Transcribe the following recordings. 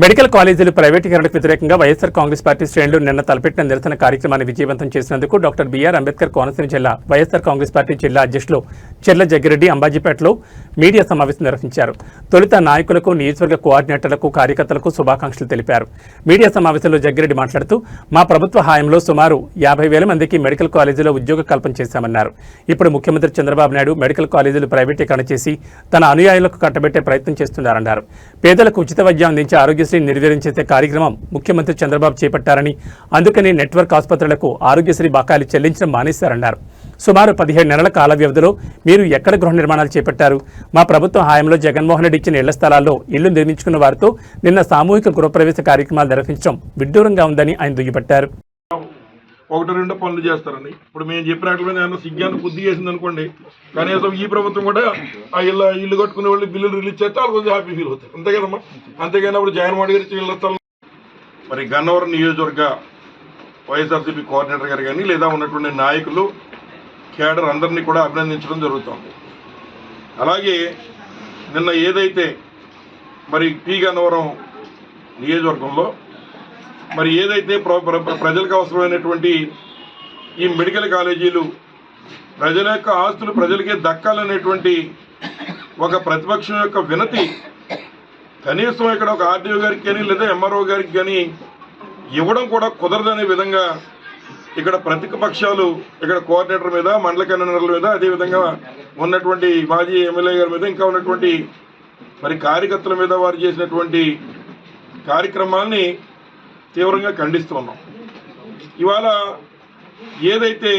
Medical కాలేజీలు ప్రైవేటీకరణకు వ్యతిరేకంగా వైఎస్సార్ కాంగ్రెస్ పార్టీ శ్రేణులు నిన్న తలపెట్టిన నిరసన కార్యక్రమాన్ని విజయవంతం చేసినందుకు డాక్టర్ బీఆర్ అంబేద్కర్ కోనసీమ జిల్లా వైఎస్ఆర్ కాంగ్రెస్ పార్టీ జిల్లా అధ్యక్షులు చెర్ల జగ్గిరెడ్డి అంబాజీపేటలో మీడియా సమావేశం నిర్వహించారు. తొలుత నాయకులకు నియోజకవర్గ కోఆర్డినేటర్లకు కార్యకర్తలకు శుభాకాంక్షలు తెలిపారు. మీడియా సమావేశంలో జగ్గిరెడ్డి మాట్లాడుతూ మా ప్రభుత్వ హాయంలో సుమారు యాభై వేల మందికి మెడికల్ కాలేజీలో ఉద్యోగ కల్పన చేశామన్నారు. ఇప్పుడు ముఖ్యమంత్రి చంద్రబాబు నాయుడు మెడికల్ కాలేజీలు ప్రైవేటీకరణ చేసి తన అనుయాయులకు కట్టబెట్టే ప్రయత్నం చేస్తున్నారన్నారు. పేదలకు ఉచిత వైద్యం అందించే ఆరోగ్యశ్రీ నిర్వీర్యం చేసే కార్యక్రమం ముఖ్యమంత్రి చంద్రబాబు చేపట్టారని అందుకని నెట్వర్క్ ఆసుపత్రులకు ఆరోగ్యశ్రీ బకాయిలు చెల్లించడం మానేశారన్నారు. సుమారు పదిహేడు నెలల కాల వ్యవధిలో మీరు ఎక్కడ గృహ నిర్మాణాలు చేపట్టారు? మా ప్రభుత్వ హాయంలో జగన్మోహన్ రెడ్డి ఇచ్చిన ఇళ్ళ స్థలాల్లో ఇళ్ళు నిర్మించుకున్న వారితో నిన్న సామూహిక గృహప్రవేశ కార్యక్రమాలు నిర్వహించడం విడ్డూరంగా ఉందని ఆయన దుయ్యబట్టారు. ఒకటి రెండు పనులు చేస్తారండి. ఇప్పుడు మేము చెప్పినట్లుగా నేను సిగ్గాన్ని బుద్ధి చేసింది అనుకోండి. కనీసం ఈ ప్రభుత్వం కూడా ఆ ఇల్లు ఇల్లు కట్టుకునే వాళ్ళు బిల్లులు రిలీజ్ చేస్తే వాళ్ళు కొంచెం హ్యాపీ ఫీల్ అవుతారు. అంతే కదమ్మా? అంతేగాని అప్పుడు జగన్మోహన్ గారి ఇచ్చిన ఇళ్ళ స్థలం మరి గన్నవరం నియోజకవర్గ వైఎస్ఆర్సీపీ కోఆర్డినేటర్ గారు కానీ లేదా ఉన్నటువంటి నాయకులు కేడర్ అందరినీ కూడా అభినందించడం జరుగుతుంది. అలాగే నిన్న ఏదైతే మరి పి గన్నవరం నియోజకవర్గంలో మరి ఏదైతే ప్ర- ప్ర- ప్రజలకు అవసరమైనటువంటి ఈ మెడికల్ కాలేజీలు ప్రజల యొక్క ఆస్తులు ప్రజలకే దక్కాలనేటువంటి ఒక ప్రతిపక్షం యొక్క వినతి కనీసం ఇక్కడ ఒక ఆర్డీఓ గారికి కానీ లేదా ఎంఆర్ఓ గారికి కానీ ఇవ్వడం కూడా కుదరదనే విధంగా ఇక్కడ ప్రతిపక్షాలు ఇక్కడ కోఆర్డినేటర్ మీద మండల కన్వీనర్ల మీద అదేవిధంగా ఉన్నటువంటి మాజీ ఎమ్మెల్యే గారి మీద ఇంకా ఉన్నటువంటి మరి కార్యకర్తల మీద వారు చేసినటువంటి కార్యక్రమాల్ని తీవ్రంగా ఖండిస్తూ ఉన్నాం. ఇవాళ ఏదైతే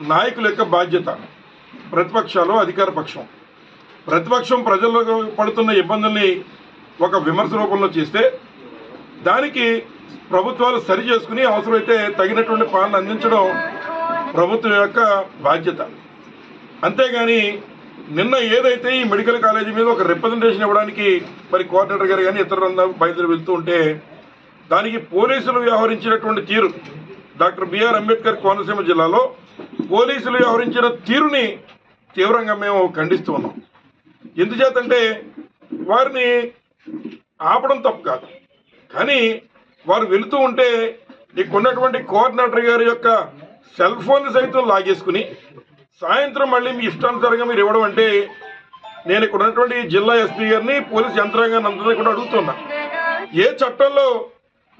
నాయకుల యొక్క బాధ్యత ప్రతిపక్షాలు అధికార పక్షం ప్రతిపక్షం ప్రజలకు పడుతున్న ఇబ్బందుల్ని ఒక విమర్శ రూపంలో చేస్తే దానికి ప్రభుత్వాలు సరి చేసుకుని అవసరమైతే తగినటువంటి పాలన అందించడం ప్రభుత్వం యొక్క బాధ్యత. అంతేగాని నిన్న ఏదైతే ఈ మెడికల్ కాలేజీ మీద ఒక రిప్రజెంటేషన్ ఇవ్వడానికి మరి కోఆర్డినేటర్ గారు కానీ ఇతరులందరూ బయలుదేరి వెళ్తూ ఉంటే దానికి పోలీసులు వ్యవహరించినటువంటి తీరు డాక్టర్ బిఆర్ అంబేద్కర్ కోనసీమ జిల్లాలో పోలీసులు వ్యవహరించిన తీరుని తీవ్రంగా మేము ఖండిస్తూ ఉన్నాం. ఎందుచేతంటే వారిని ఆపడం తప్పు కాదు. కానీ వారు వెళుతూ ఉంటే నీకున్నటువంటి కోఆర్డినేటర్ గారి యొక్క సెల్ ఫోన్ సైతం లాగేసుకుని సాయంత్రం మళ్ళీ మీ ఇష్టానుసారంగా మీరు ఇవ్వడం అంటే నేను ఇక్కడ ఉన్నటువంటి జిల్లా ఎస్పీ గారిని పోలీస్ యంత్రాంగాన్ని అందరినీ కూడా అడుగుతున్నా. ఏ చట్టంలో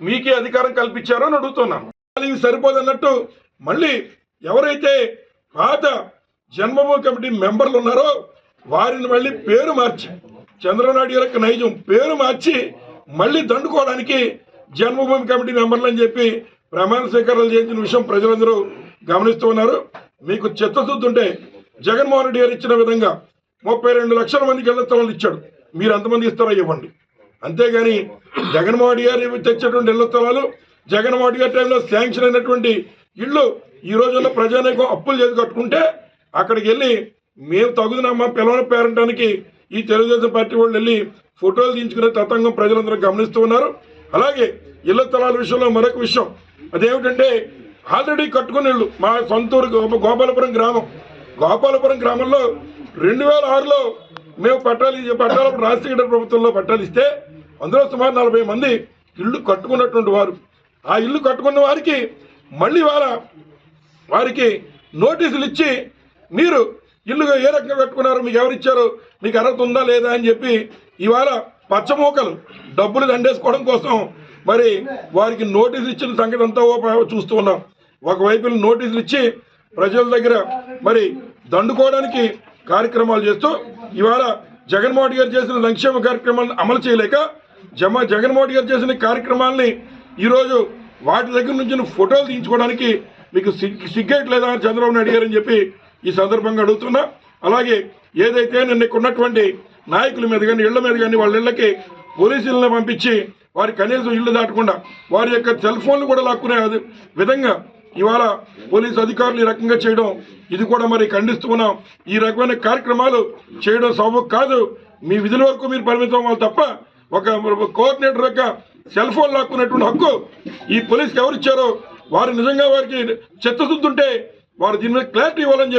మీకే అధికారం కల్పించారో అని అడుగుతున్నాను. ఇది సరిపోదన్నట్టు మళ్ళీ ఎవరైతే పాత జన్మభూమి కమిటీ మెంబర్లు ఉన్నారో వారిని మళ్ళీ పేరు మార్చి చంద్రబాబు నాయుడు గారి యొక్క నైజం పేరు మార్చి మళ్ళీ దండుకోవడానికి జన్మభూమి కమిటీ మెంబర్లు అని చెప్పి ప్రమాణ స్వీకారాలు చేసిన విషయం ప్రజలందరూ గమనిస్తూ ఉన్నారు. మీకు చిత్తశుద్ధి ఉంటే జగన్మోహన్ రెడ్డి గారు ఇచ్చిన విధంగా ముప్పై రెండు లక్షల మందికి ఇళ్ళ స్థలాలు ఇచ్చాడు. మీరు ఎంతమంది ఇస్తారో ఇవ్వండి. అంతేగాని జగన్మోహన్ రెడ్డి గారు తెచ్చేటువంటి ఇళ్ళ స్థలాలు జగన్మోహన్ రెడ్డి గారి టైంలో శాంక్షన్ అయినటువంటి ఇళ్ళు ఈ రోజుల్లో ప్రజానీకం అప్పులు చేసి కట్టుకుంటే అక్కడికి వెళ్ళి మేము తగుదనమ్మా పిలవని పేరంటానికి ఈ తెలుగుదేశం పార్టీ వాళ్ళు వెళ్ళి ఫోటోలు తీయించుకునే తతంగం ప్రజలందరూ గమనిస్తూ ఉన్నారు. అలాగే ఇళ్ళ స్థలాల విషయంలో మరొక విషయం. అదేమిటంటే ఆల్రెడీ కట్టుకున్న ఇళ్ళు మా సొంతూరు గోప- గోపాలపురం గ్రామం. గోపాలపురం గ్రామంలో రెండు వేల ఆరులో మేము పట్టాలు ఇచ్చే రాజశేఖర ప్రభుత్వంలో పట్టాలు ఇస్తే అందులో సుమారు నలభై మంది ఇల్లు కట్టుకున్నటువంటి వారు. ఆ ఇల్లు కట్టుకున్న వారికి మళ్ళీ వాళ్ళ వారికి నోటీసులు ఇచ్చి మీరు ఇల్లుగా ఏ రకంగా కట్టుకున్నారు? మీకు ఎవరిచ్చారు? మీకు అర్హత ఉందా లేదా అని చెప్పి ఇవాళ పచ్చమూకలు డబ్బులు దండేసుకోవడం కోసం మరి వారికి నోటీసులు ఇచ్చిన సంగతి అంతా చూస్తూ ఉన్నాం. ఒకవైపు నోటీసులు ఇచ్చి ప్రజల దగ్గర మరి దండుకోవడానికి కార్యక్రమాలు చేస్తూ ఇవాళ జగన్మోహన్ గారు చేసిన సంక్షేమ కార్యక్రమాలను అమలు చేయలేక జమ జగన్మోహన్ గారు చేసిన కార్యక్రమాల్ని ఈరోజు వాటి దగ్గర నుంచి ఫోటోలు తీయించుకోవడానికి మీకు సిగ్ సిగ్గేయట్లేదా అని చంద్రబాబు నాయుడు గారు అని చెప్పి ఈ సందర్భంగా అడుగుతున్నా అలాగే ఏదైతే నిన్న ఉన్నటువంటి నాయకుల మీద కానీ ఇళ్ళ మీద కానీ వాళ్ళ ఇళ్ళకి పోలీసులను పంపించి వారి కనీసం ఇళ్ళు దాటకుండా వారి యొక్క సెల్ ఫోన్లు కూడా లాక్కునే విధంగా ఇవాళ పోలీసు అధికారులు ఈ రకంగా చేయడం ఇది కూడా మరి ఖండిస్తూ ఉన్నాం. ఈ రకమైన కార్యక్రమాలు చేయడం సబబు కాదు. మీ విధుల వరకు మీరు పరిమితం అవ్వాలి తప్ప ఒక కోఆర్డినేటర్ యొక్క సెల్ ఫోన్ లాక్కునేటువంటి హక్కు ఈ పోలీసుకి ఎవరు ఇచ్చారో వారు నిజంగా వారికి చిత్తశుద్ధి ఉంటే వారు దీని మీద క్లారిటీ ఇవ్వాలని చెప్పి